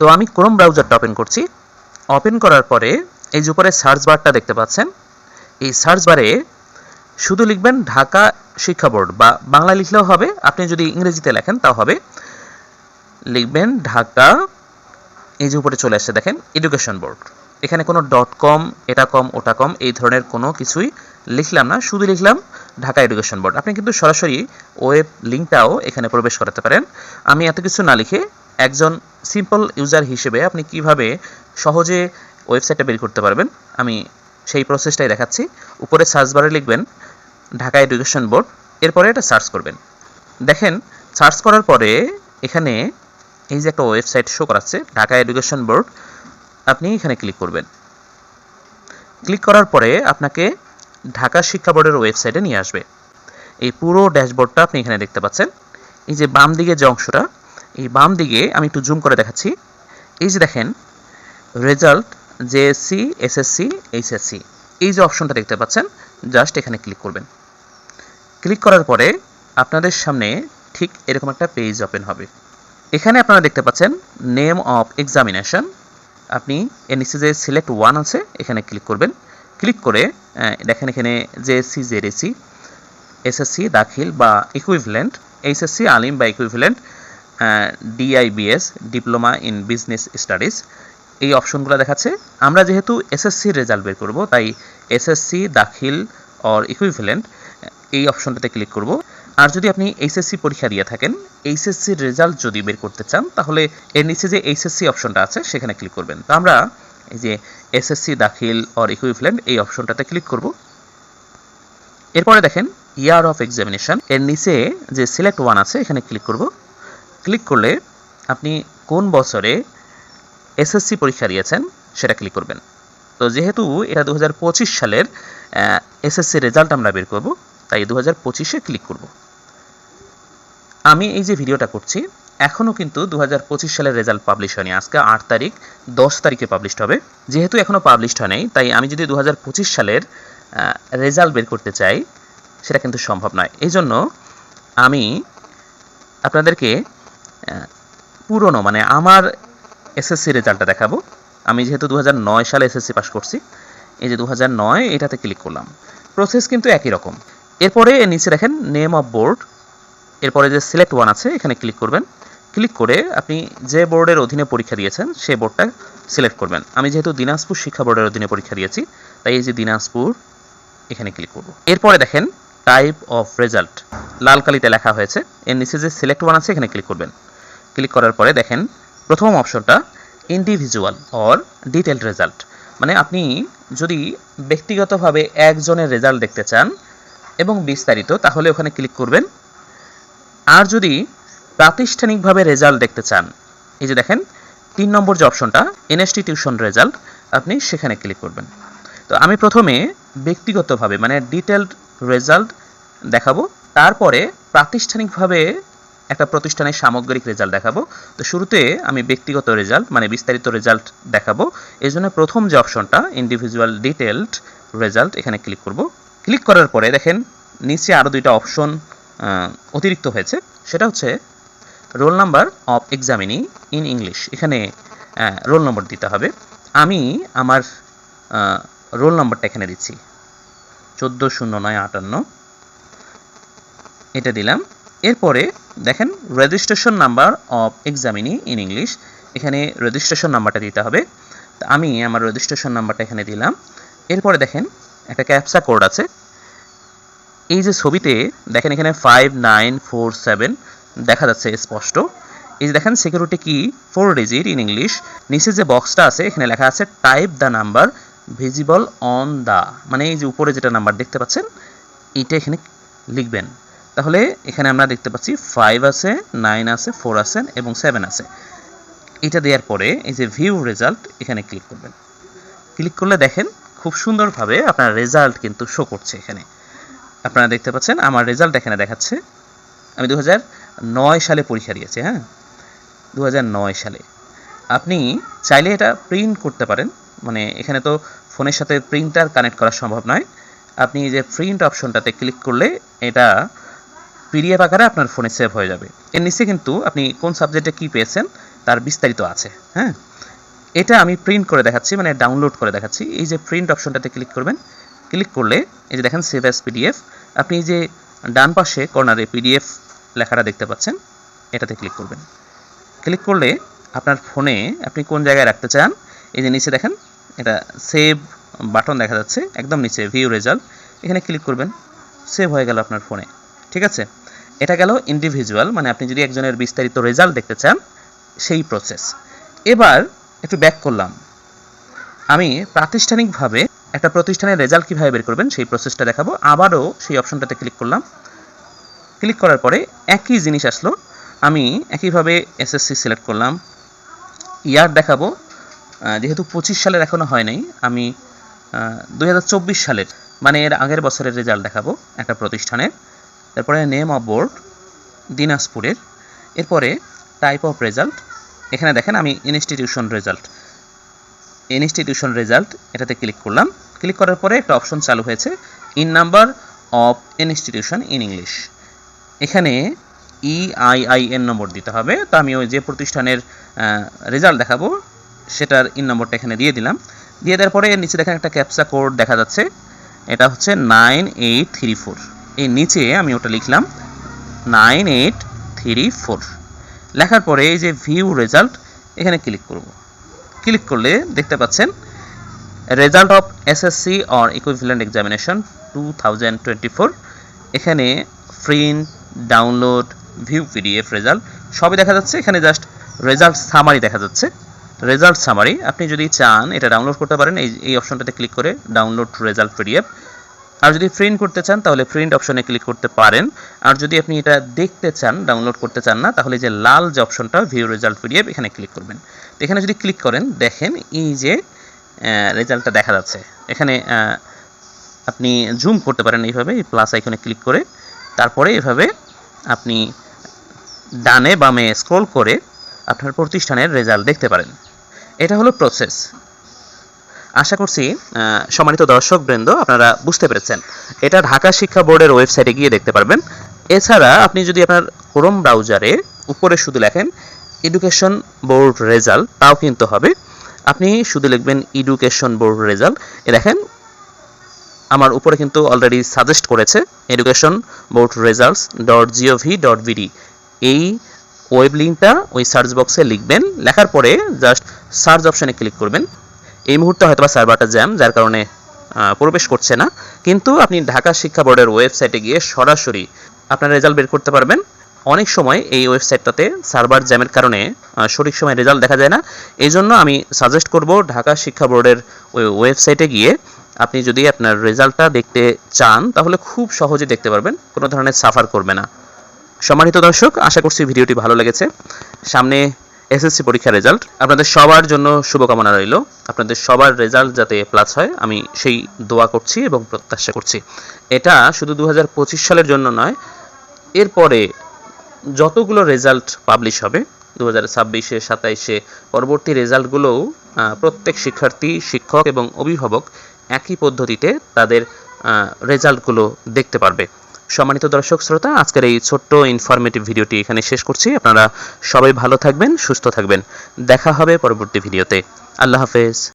তো আমি ক্রোম ব্রাউজারটা ওপেন করছি। ওপেন করার পরে এই যে উপরে সার্চ বারটা দেখতে পাচ্ছেন, এই সার্চ বারে শুধু লিখবেন ঢাকা শিক্ষা বোর্ড বা বাংলা লিখলেও হবে, আপনি যদি ইংরেজিতে লেখেন তাও হবে। লিখবেন ঢাকা, এই যে উপরে চলে আসছে দেখেন এডুকেশন বোর্ড এখানে কোনো ডট কম এটা কম ওটা কম এই ধরনের কোনো কিছুই লিখলাম না, শুধু লিখলাম ঢাকা এডুকেশন বোর্ড আপনি কিন্তু সরাসরি ওয়েব লিঙ্কটাও এখানে প্রবেশ করাতে পারেন। আমি এত কিছু না লিখে একজন সিম্পল ইউজার হিসেবে আপনি কীভাবে সহজে ওয়েবসাইটটা বের করতে পারবেন, আমি সেই প্রসেসটাই দেখাচ্ছি। উপরে সার্চ বারে লিখবেন, ঢাকা এডুকেশন বোর্ড এরপরে এটা সার্চ করবেন। দেখেন সার্চ করার পরে এখানে এই যে একটা ওয়েবসাইট শো করাচ্ছে, ঢাকা এডুকেশন বোর্ড আপনি এখানে ক্লিক করবেন। ক্লিক করার পরে আপনাকে ঢাকা শিক্ষা বোর্ডের ওয়েবসাইটে নিয়ে আসবে। এই পুরো ড্যাশবোর্ডটা আপনি এখানে দেখতে পাচ্ছেন। এই যে বাম দিকে যে অংশটা এই বাম দিকে আমি একটু জুম করে দেখাচ্ছি। এই যে দেখেন রেজাল্ট জেএসসি এসএসসি এইচএসসি এই যে অপশনটা দেখতে পাচ্ছেন জাস্ট এখানে ক্লিক করবেন। ক্লিক করার পরে আপনাদের সামনে ঠিক এরকম একটা পেজ ওপেন হবে। এখানে আপনারা দেখতে পাচ্ছেন নেম অফ এক্সামিনেশন আপনি এর নিচে যে সিলেক্ট ওয়ান আছে, এখানে ক্লিক করবেন। ক্লিক করে দেখেন এখানে জেএসসি জেডএসসি এসএসসি দাখিল বা ইকুইভ্যালেন্ট এইচএসসি আলিম বা equivalent DIBS diploma in business studies এই অপশনগুলো দেখাচ্ছে। আমরা যেহেতু এসএসসি রেজাল্ট বের করব, তাই এসএসসি দাখিল অর ইকুইভ্যালেন্ট এই অপশনটাতে ক্লিক করব। আর যদি আপনি এইচএসসি পরীক্ষা দিয়ে থাকেন এইচএসসির রেজাল্ট যদি বের করতে চান, তাহলে এর নিচে যে এইচএসসি অপশনটা আছে, সেখানে ক্লিক করবেন। তো আমরা এই যে এসএসসি দাখিল অর ইকুইভ্যালেন্ট এই অপশনটাতে ক্লিক করব। এরপরে দেখেন ইয়ার অফ এক্সামিনেশন এর নিচে যে সিলেক্ট ওয়ান আছে, এখানে ক্লিক করব। ক্লিক করলে আপনি কোন বছরে এসএসসি পরীক্ষা দিয়েছেন সেটা ক্লিক করবেন। তো যেহেতু এটা দু হাজার পঁচিশ সালের এসএসসি রেজাল্ট আমরা বের করব, তাই দু হাজার ক্লিক করব। আমি এই যে ভিডিওটা করছি, এখনও কিন্তু দু হাজার পঁচিশ সালের রেজাল্ট পাবলিশ হয়নি। আজকে আট তারিখ, দশ তারিখে পাবলিশড হবে। যেহেতু এখনও পাবলিশড হয়নি তাই আমি যদি দু হাজার পঁচিশ সালের রেজাল্ট বের করতে চাই, সেটা কিন্তু সম্ভব নয়। এই জন্য আমি আপনাদেরকে পুরনো মানে আমার এসএসসি রেজাল্টটা দেখাবো। আমি যেহেতু দু হাজার নয় সালে এসএসসি পাস করছি, এই যে দু হাজার নয়, এটাতে ক্লিক করলাম। প্রসেস কিন্তু একই রকম। এরপরে এর নিচে দেখেন নেম অফ বোর্ড এরপরে যে সিলেক্ট ওয়ান আছে, এখানে ক্লিক করবেন। ক্লিক করে আপনি যে বোর্ডের অধীনে পরীক্ষা দিয়েছেন সেই বোর্ডটা সিলেক্ট করবেন। আমি যেহেতু দিনাজপুর শিক্ষা বোর্ডের অধীনে পরীক্ষা দিয়েছি, তাই এই যে দিনাজপুর, এখানে ক্লিক করব। এরপরে দেখেন টাইপ অফ রেজাল্ট লাল কালিতে লেখা হয়েছে। এর নিচে যে সিলেক্ট ওয়ান আছে, এখানে ক্লিক করবেন। ক্লিক করার পরে দেখেন প্রথম অপশনটা ইন্ডিভিজুয়াল অর ডিটেলড রেজাল্ট মানে আপনি যদি ব্যক্তিগতভাবে একজনের রেজাল্ট দেখতে চান এবং বিস্তারিত, তাহলে ওখানে ক্লিক করবেন। আর যদি প্রাতিষ্ঠানিকভাবে রেজাল্ট দেখতে চান, এই যে দেখেন, তিন নম্বর যে অপশনটা ইনস্টিটিউশন রেজাল্ট আপনি সেখানে ক্লিক করবেন। তো আমি প্রথমে ব্যক্তিগতভাবে মানে ডিটেলড রেজাল্ট দেখাবো, তারপরে প্রাতিষ্ঠানিকভাবে একটা প্রতিষ্ঠানের সামগ্রিক রেজাল্ট দেখাবো। তো শুরুতে আমি ব্যক্তিগত রেজাল্ট মানে বিস্তারিত রেজাল্ট দেখাবো। এই জন্য প্রথম যে অপশনটা ইন্ডিভিজুয়াল ডিটেলড রেজাল্ট এখানে ক্লিক করব। ক্লিক করার পরে দেখেন, নিচে আরও দুইটা অপশন অতিরিক্ত হয়েছে। সেটা হচ্ছে roll number of examinee in English এখানে রোল নম্বর দিতে হবে। আমি আমার রোল নম্বরটা এখানে দিচ্ছি। চোদ্দ শূন্য নয় আটান্ন। এটা দিলাম। এরপরে দেখেন registration number of examinee in English এখানে রেজিস্ট্রেশন নাম্বারটা দিতে হবে। তা আমি আমার রেজিস্ট্রেশন নাম্বারটা এখানে দিলাম। এরপরে দেখেন একটা ক্যাপসা কোড আছে। এই যে ছবিতে দেখেন এখানে ফাইভ নাইন ফোর সেভেন দেখা যাচ্ছে স্পষ্ট। এই যে দেখেন সিকিউরিটি কি ফোর ডিজিট ইন ইংলিশ নিচে যে বক্সটা আছে, এখানে লেখা আছে type the number visible on the মানে এই যে উপরে যেটা নাম্বার দেখতে পাচ্ছেন এইটা এখানে লিখবেন। তাহলে এখানে আমরা দেখতে পাচ্ছি ফাইভ আছে নাইন আছে ফোর আছে এবং সেভেন আছে। এটা দেওয়ার পরে এই যে ভিউ রেজাল্ট এখানে ক্লিক করবেন। ক্লিক করলে দেখেন খুব সুন্দরভাবে আপনার রেজাল্ট কিন্তু শো করছে এখানে। আপনারা দেখতে পাচ্ছেন আমার রেজাল্ট এখানে দেখাচ্ছে। আমি দু সালে পরীক্ষা দিয়েছি হ্যাঁ? দু হাজার নয় সালে। আপনি চাইলে এটা প্রিন্ট করতে পারেন। মানে এখানে তো ফোনের সাথে প্রিন্টার কানেক্ট করা সম্ভব নয়। আপনি যে প্রিন্ট অপশনটাতে ক্লিক করলে এটা পিডিএফ আকারে আপনার ফোনে সেভ হয়ে যাবে। এর নিচে কিন্তু আপনি কোন সাবজেক্টে কী পেয়েছেন, তার বিস্তারিত আছে হ্যাঁ? এটা আমি প্রিন্ট করে দেখাচ্ছি মানে ডাউনলোড করে দেখাচ্ছি। এই যে প্রিন্ট অপশনটাতে ক্লিক করবেন ক্লিক করলে এই যে দেখেন সেভ অ্যাজ পিডিএফ আপনি এই যে ডান পাশে কর্নারে পিডিএফ লেখাটা দেখতে পাচ্ছেন, এটাতে ক্লিক করবেন। ক্লিক করলে আপনার ফোনে আপনি কোন জায়গায় রাখতে চান, এই যে নিচে দেখেন, এটা সেভ বাটন দেখা যাচ্ছে, একদম নিচে ভিউ রেজাল্ট এখানে ক্লিক করবেন সেভ হয়ে গেল আপনার ফোনে ঠিক আছে? এটা গেল ইন্ডিভিজুয়াল মানে আপনি যদি একজনের বিস্তারিত রেজাল্ট দেখতে চান, সেই প্রসেস এবার একটু ব্যাক করলাম। আমি প্রাতিষ্ঠানিকভাবে একটা প্রতিষ্ঠানের রেজাল্ট কীভাবে বের করবেন, সেই প্রসেসটা দেখাবো। আবারও সেই অপশনটাতে ক্লিক করলাম। ক্লিক করার পরে একই জিনিস আসলো। আমি একইভাবে এসএসসি সিলেক্ট করলাম। ইয়ার দেখাবো। যেহেতু পঁচিশ সালের এখনও হয় নাই, আমি দু হাজার চব্বিশ সালের মানে এর আগের বছরের রেজাল্ট দেখাবো একটা প্রতিষ্ঠানের। তারপরে নেম অফ বোর্ড দিনাজপুরের। এরপরে টাইপ অফ রেজাল্ট এখানে দেখেন আমি ইনস্টিটিউশন রেজাল্ট ইনস্টিটিউশন রেজাল্ট এটাতে ক্লিক করলাম। ক্লিক করার পরে একটা অপশন চালু হয়েছে in number of institution in English এখানে E ইআইআইএন নম্বর দিতে হবে। তো আমি ওই যে প্রতিষ্ঠানের রেজাল্ট দেখাবো, সেটার ইন নম্বরটা এখানে দিয়ে দিলাম। দিয়ে দেওয়ার পরে নিচে দেখেন একটা ক্যাপসা কোড দেখা যাচ্ছে। এটা হচ্ছে নাইন এইট থ্রি ফোর এই নিচে আমি ওটা লিখলাম নাইন এইট থ্রি ফোর। লেখার পরে এই যে ভিউ রেজাল্ট এখানে ক্লিক করব। ক্লিক করলে দেখতে পাচ্ছেন result of SSC or equivalent examination two thousand twenty four এখানে print download view PDF result সবই দেখা যাচ্ছে। এখানে জাস্ট রেজাল্ট সামারি দেখা যাচ্ছে। রেজাল্ট সামারি আপনি যদি চান এটা ডাউনলোড করতে পারেন। এই এই অপশনটাতে ক্লিক করে ডাউনলোড রেজাল্ট পিডিএফ আর যদি প্রিন্ট করতে চান, তাহলে প্রিন্ট অপশনে ক্লিক করতে পারেন। আর যদি আপনি এটা দেখতে চান ডাউনলোড করতে চান না, তাহলে যে লাল যে অপশনটা ভিউ রেজাল্ট পিডিএফ এখানে ক্লিক করবেন। এখানে যদি ক্লিক করেন, দেখেন এই যে রেজাল্টটা দেখা যাচ্ছে। এখানে আপনি জুম করতে পারেন এইভাবে, এই প্লাস আইকনে ক্লিক করে। তারপরে এভাবে আপনি ডানে বামে স্ক্রল করে আপনার প্রতিষ্ঠানের রেজাল্ট দেখতে পারেন। এটা হলো প্রসেস আশা করছি সম্মানিত দর্শক বৃন্দ আপনারা বুঝতে পেরেছেন। এটা ঢাকা শিক্ষা বোর্ডের ওয়েবসাইটে গিয়ে দেখতে পারবেন। এছাড়া আপনি যদি আপনার ক্রোম ব্রাউজারে উপরে শুধু লেখেন এডুকেশন বোর্ড রেজাল্ট তাও কিন্তু হবে। আপনি শুধু লিখবেন এডুকেশন বোর্ড রেজাল্ট এ দেখেন, আমার উপরে কিন্তু অলরেডি সাজেস্ট করেছে education board results dot GOV dot BD এই ওয়েব লিঙ্কটা ওই সার্চ বক্সে লিখবেন, লেখার পরে জাস্ট সার্চ অপশানে ক্লিক করবেন। এই মুহূর্তে হয়তো বা সার্ভারটা জ্যাম, যার কারণে প্রবেশ করছে না। কিন্তু আপনি ঢাকা শিক্ষা বোর্ডের ওয়েবসাইটে গিয়ে সরাসরি আপনার রেজাল্ট বের করতে পারবেন। অনেক সময় এই ওয়েবসাইটটাতে সার্ভার জ্যামের কারণে সঠিক সময় রেজাল্ট দেখা যায় না। এই জন্য আমি সাজেস্ট করব ঢাকা শিক্ষা বোর্ডের ওই ওয়েবসাইটে গিয়ে আপনি যদি আপনার রেজাল্টটা দেখতে চান, তাহলে খুব সহজে দেখতে পারবেন। কোনো ধরনের সাফার করবে না। সম্মানিত দর্শক, আশা করছি ভিডিওটি ভালো লেগেছে। সামনে এসএসসি পরীক্ষার রেজাল্ট আপনাদের সবার জন্য শুভকামনা রইল। আপনাদের সবার রেজাল্ট যাতে প্লাস হয়, আমি সেই দোয়া করছি এবং প্রত্যাশা করছি। এটা শুধু দু হাজার পঁচিশ সালের জন্য নয়, এরপরে যতগুলো রেজাল্ট পাবলিশ হবে দু হাজার ছাব্বিশে, সাতাইশে, পরবর্তী রেজাল্টগুলোও প্রত্যেক শিক্ষার্থী, শিক্ষক এবং অভিভাবক একই পদ্ধতিতে তাদের রেজাল্টগুলো দেখতে পারবে। সম্মানিত দর্শক, শ্রোতা, আজকের এই ছোট্ট ইনফরমেটিভ ভিডিওটি এখানে শেষ করছি। আপনারা সবাই ভালো থাকবেন, সুস্থ থাকবেন। দেখা হবে পরবর্তী ভিডিওতে আল্লাহ হাফেজ।